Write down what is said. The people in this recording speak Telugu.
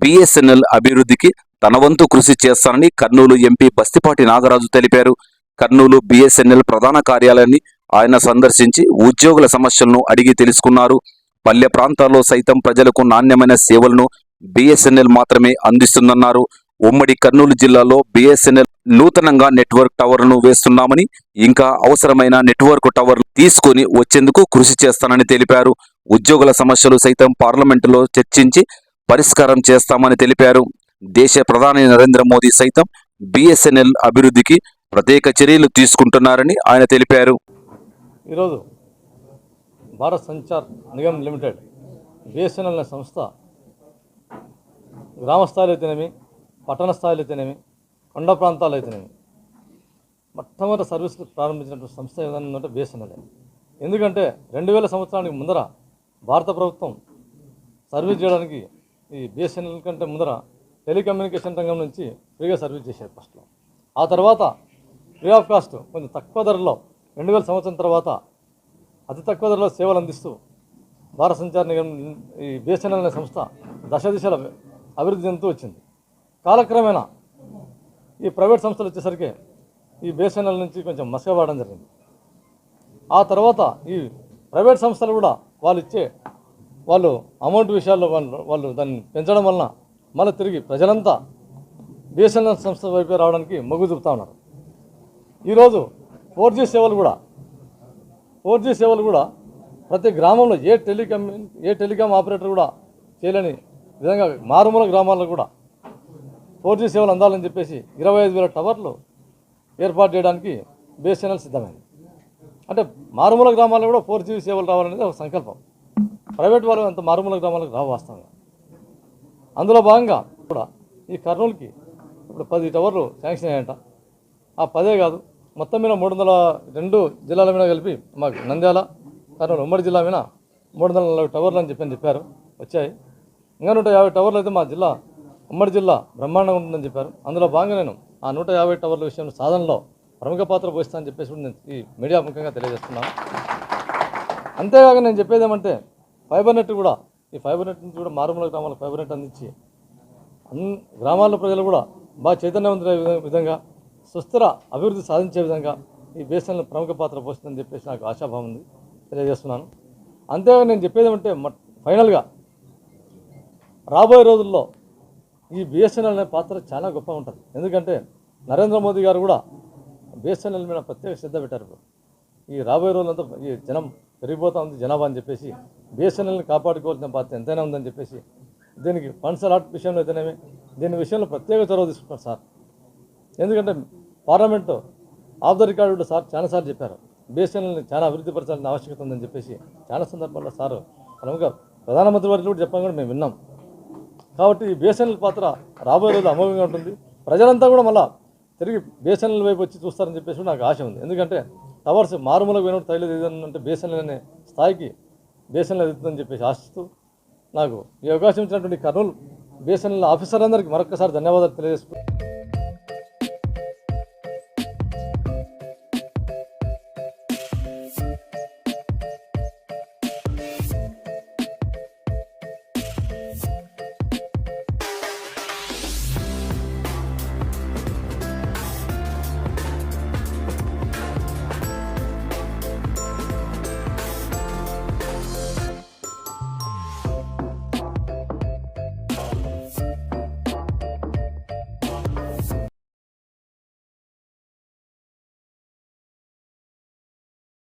బీఎస్ఎన్ఎల్ అభివృద్ధికి తన వంతు కృషి చేస్తానని కర్నూలు ఎంపీ బస్తిపాటి నాగరాజు తెలిపారు. కర్నూలు బీఎస్ఎన్ఎల్ ప్రధాన కార్యాలయాన్ని ఆయన సందర్శించి ఉద్యోగుల సమస్యలను అడిగి తెలుసుకున్నారు. పల్లె ప్రాంతాల్లో సైతం ప్రజలకు నాణ్యమైన సేవలను బీఎస్ఎన్ఎల్ మాత్రమే అందిస్తుందన్నారు. ఉమ్మడి కర్నూలు జిల్లాలో బీఎస్ఎన్ఎల్ నూతనంగా నెట్వర్క్ టవర్లను వేస్తున్నామని ఇంకా అవసరమైన నెట్వర్క్ టవర్లు తీసుకుని వచ్చేందుకు కృషి చేస్తానని తెలిపారు. ఉద్యోగుల సమస్యలు సైతం పార్లమెంటులో చర్చించి పరిష్కారం చేస్తామని తెలిపారు. దేశ ప్రధాని నరేంద్ర మోదీ సైతం బిఎస్ఎన్ఎల్ అభివృద్ధికి ప్రత్యేక చర్యలు తీసుకుంటున్నారని ఆయన తెలిపారు. ఈరోజు భారత్ సంచార్ నిగమ్ లిమిటెడ్ బిఎస్ఎన్ఎల్ అనే సంస్థ గ్రామ స్థాయిలో అయితేనేమి పట్టణ స్థాయిలో అయితేనేమి కొండ ప్రాంతాలు అయితేనేమి మొట్టమొదటి సర్వీసులు ప్రారంభించినటువంటి సంస్థ ఏదైనా బిఎస్ఎన్ఎల్ ఎందుకంటే రెండు వేల సంవత్సరానికి ముందర భారత ప్రభుత్వం సర్వీస్ చేయడానికి ఈ బిఎస్ఎన్ఎల్ కంటే ముందర టెలికమ్యూనికేషన్ రంగం నుంచి ఫ్రీగా సర్వీస్ చేశారు ఫస్ట్లో ఆ తర్వాత ఫ్రీ ఆఫ్ కాస్ట్ కొంచెం తక్కువ ధరలో రెండు వేల సంవత్సరం తర్వాత అతి తక్కువ ధరలో సేవలు అందిస్తూ భారత సంచార నిగమ్ ఈ బిఎస్ఎన్ఎల్ అనే సంస్థ దశ దిశల అభివృద్ధి చెందుతూ వచ్చింది. కాలక్రమేణా ఈ ప్రైవేట్ సంస్థలు వచ్చేసరికి ఈ బిఎస్ఎన్ఎల్ నుంచి కొంచెం మసకబాడడం జరిగింది. ఆ తర్వాత ఈ ప్రైవేట్ సంస్థలు కూడా వాళ్ళు ఇచ్చే వాళ్ళు అమౌంట్ విషయాల్లో వాళ్ళు వాళ్ళు దాన్ని పెంచడం వలన మళ్ళీ తిరిగి ప్రజలంతా బిఎస్ఎన్ఎల్ సంస్థ వైపే రావడానికి మొగ్గు చూపుతా ఉన్నారు. ఈరోజు ఫోర్ జీ సేవలు కూడా ఫోర్ జీ సేవలు కూడా ప్రతి గ్రామంలో ఏ టెలికామ్ ఏ టెలికామ్ ఆపరేటర్ కూడా చేయలేని విధంగా మారుమూల గ్రామాల్లో కూడా ఫోర్ జీ సేవలు అందాలని చెప్పేసి ఇరవై ఐదు వేల టవర్లు ఏర్పాటు చేయడానికి బిఎస్ఎన్ఎల్ సిద్ధమైంది. అంటే మారుమూల గ్రామాల్లో కూడా ఫోర్ జీ సేవలు రావాలనేది ఒక సంకల్పం. ప్రైవేట్ వాళ్ళు అంత మారుమూల గ్రామాలకు రావు వాస్తవంగా. అందులో భాగంగా కూడా ఈ కర్నూలుకి ఇప్పుడు పది టవర్లు శాంక్షన్ అయ్యాయంట. ఆ పదే కాదు మొత్తం మీద మూడు వందల రెండు జిల్లాల మీద కలిపి మాకు నంద్యాల కర్నూలు ఉమ్మడి జిల్లా మీద మూడు వందల నలభై టవర్లు అని చెప్పని చెప్పారు. వచ్చాయి. ఇంకా నూట యాభై టవర్లు అయితే మా జిల్లా ఉమ్మడి జిల్లా బ్రహ్మాండంగా ఉంటుందని చెప్పారు. అందులో భాగంగా నేను ఆ నూట యాభై టవర్ల విషయంలో సాధనలో ప్రముఖ పాత్ర పోయిస్తానని చెప్పేసి నేను ఈ మీడియా ముఖ్యంగా తెలియజేస్తున్నాను. అంతేకాక నేను చెప్పేది ఏమంటే ఫైబర్ నెట్ కూడా ఈ ఫైబర్ నెట్ నుంచి కూడా మారుమూల గ్రామాలకు ఫైబర్ నెట్ అందించి అన్ని గ్రామాల ప్రజలు కూడా బాగా చైతన్యవంతులే విధంగా సుస్థిర అభివృద్ధి సాధించే విధంగా ఈ బేసన్లో ప్రముఖ పాత్ర పోస్తుందని చెప్పేసి నాకు ఆశాభావం ఉంది తెలియజేస్తున్నాను. అంతేగా నేను చెప్పేది ఏమంటే ఫైనల్గా రాబోయే రోజుల్లో ఈ బిఎస్ఎన్ఎల్ అనే పాత్ర చాలా గొప్ప ఉంటుంది. ఎందుకంటే నరేంద్ర మోదీ గారు కూడా బిఎస్ఎన్ఎల్ మీద ప్రత్యేక శ్రద్ధ పెట్టారు ఈ రాబోయే రోజులంతా ఈ జనం పెరిగిపోతూ ఉంది జనాభా అని చెప్పేసి. బిఎస్ఎన్ఎల్ని కాపాడుకోవాల్సిన బాధ్యత ఎంతైనా ఉందని చెప్పేసి. దీనికి ఫండ్స్ అలాట్ విషయంలో అయితేనేమి? దీని విషయంలో ప్రత్యేక చొరవ తీసుకున్నారు సార్. ఎందుకంటే పార్లమెంటు ఆఫ్ ద రికార్డు కూడా సార్ చాలాసార్లు చెప్పారు. బిఎస్ఎన్ఎల్ని చాలా అభివృద్ధి పరచాల్సిన ఆవశ్యకత ఉందని చెప్పేసి. చాలా సందర్భాల్లో సార్ ప్రముఖ ప్రధానమంత్రి వారికి కూడా చెప్పడం కూడా మేము విన్నాం. కాబట్టి ఈ బిఎస్ఎన్ఎల్ పాత్ర రాబోయే రోజు అమోఘంగా ఉంటుంది. ప్రజలంతా కూడా మళ్ళీ తిరిగి బిఎస్ఎన్ఎల్ వైపు వచ్చి చూస్తారని చెప్పేసి కూడా నాకు ఆశ ఉంది. ఎందుకంటే టవర్స్ మారుమూలకు పోయినప్పుడు తైలేదు ఏదన్నంటే బిఎస్ఎన్ఎల్ అనే స్థాయికి బిఎస్ఎన్ఎల్ ఎదుగుతుందని చెప్పేసి ఆశిస్తూ నాకు ఈ అవకాశం ఇచ్చినటువంటి కర్నూలు బిఎస్ఎన్ఎల్ ఆఫీసర్ అందరికీ మరొకసారి ధన్యవాదాలు తెలియజేసుకుంటాను